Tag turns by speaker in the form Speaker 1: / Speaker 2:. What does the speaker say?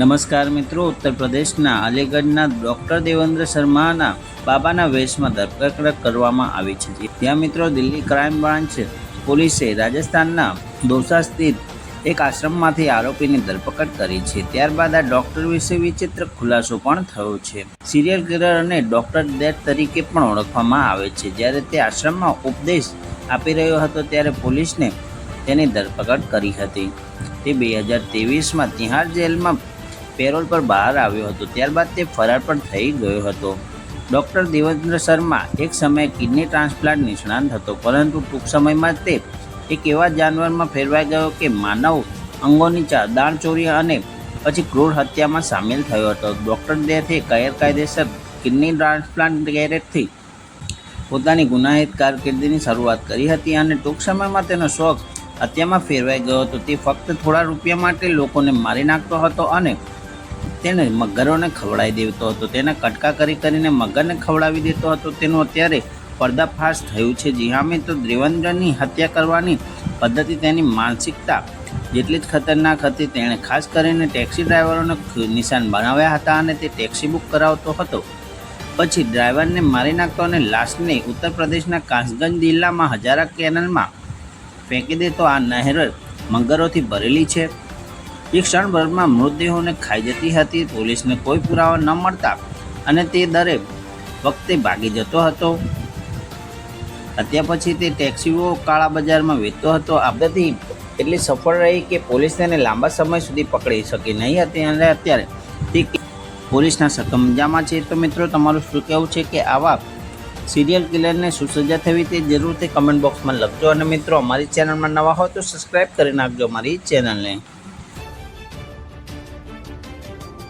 Speaker 1: નમસ્કાર મિત્રો, ઉત્તર પ્રદેશના અલીગઢના ડોક્ટર દેવેન્દ્ર શર્માના બાબાના વેશમાં ધરપકડ કરવામાં આવી છે ત્યાં મિત્રો દિલ્હી ક્રાઇમ બ્રાન્ચ પોલીસે રાજસ્થાનના દોસા સ્થિત એક આશ્રમમાંથી આરોપીની ધરપકડ કરી છે. ત્યારબાદ આ ડોક્ટર વિશે વિચિત્ર ખુલાસો પણ થયો છે. સિરિયલ કિલર અને ડોક્ટર ડેથ તરીકે પણ ઓળખવામાં આવે છે. જ્યારે તે આશ્રમમાં ઉપદેશ આપી રહ્યો હતો, ત્યારે પોલીસને તેની ધરપકડ કરી હતી. તે બે હજાર ત્રેવીસમાં તિહાર જેલમાં પેરોલ પર બહાર આવ્યો હતો. ત્યારબાદ તે ફરાર પણ થઈ ગયો હતો. ડૉક્ટર દેવેન્દ્ર શર્મા એક સમયે કિડની ટ્રાન્સપ્લાન્ટ નિષ્ણાંત હતો, પરંતુ ટૂંક સમયમાં તે એક એવા જાનવરમાં ફેરવાઈ ગયો કે માનવ અંગોની દાણ દાણચોરી અને પછી ક્રૂર હત્યામાં સામેલ થયો હતો. ડૉક્ટર દેથે ગેરકાયદેસર કિડની ટ્રાન્સપ્લાન્ટ ગેરેજથી પોતાની ગુનાહિત કારકિર્દીની શરૂઆત કરી હતી અને ટૂંક સમયમાં તેનો શોખ હત્યામાં ફેરવાઈ ગયો હતો. તે ફક્ત થોડા રૂપિયા માટે લોકોને મારી નાખતો હતો અને તેને મગરોને ખવડાવી દેતો હતો. તેના કટકા કરી કરીને મગરને ખવડાવી દેતો હતો. તેનું અત્યારે પર્દાફાશ થયું છે. જી મિત્રો દેવેન્દ્રની હત્યા કરવાની પદ્ધતિ તેની માનસિકતા જેટલી જ ખતરનાક હતી. તેણે ખાસ કરીને ટેક્સી ડ્રાઈવરોને નિશાન બનાવ્યા હતા અને તે ટેક્સી બુક કરાવતો હતો. પછી ડ્રાઈવરને મારી નાખતો અને લાશને ઉત્તર પ્રદેશના કાસગંજ જિલ્લામાં હજારા કેનલમાં ફેંકી દેતો. આ નહેર મગરોથી ભરેલી છે. એક ક્ષણભરમાં મૃતદેહોને ખાઈ જતી હતી, પોલીસને કોઈ પુરાવા ન મળતા અને તે દરેક વખતે ભાગી જતો હતો. હત્યા પછી તે ટેક્સીઓ કાળા બજારમાં વેચતો હતો. આ બધી એટલી સફળ રહી કે પોલીસ તેને લાંબા સમય સુધી પકડી શકી નહીં હતી અને અત્યારે તે પોલીસના સકમજામાં છે. તો મિત્રો, તમારું શું કહેવું છે કે આવા સિરિયલ કિલરને શું થવી તે જરૂર તે કમેન્ટ બોક્સમાં લખજો. અને મિત્રો, અમારી ચેનલમાં નવા હોય તો સબસ્ક્રાઈબ કરી નાખજો અમારી ચેનલને.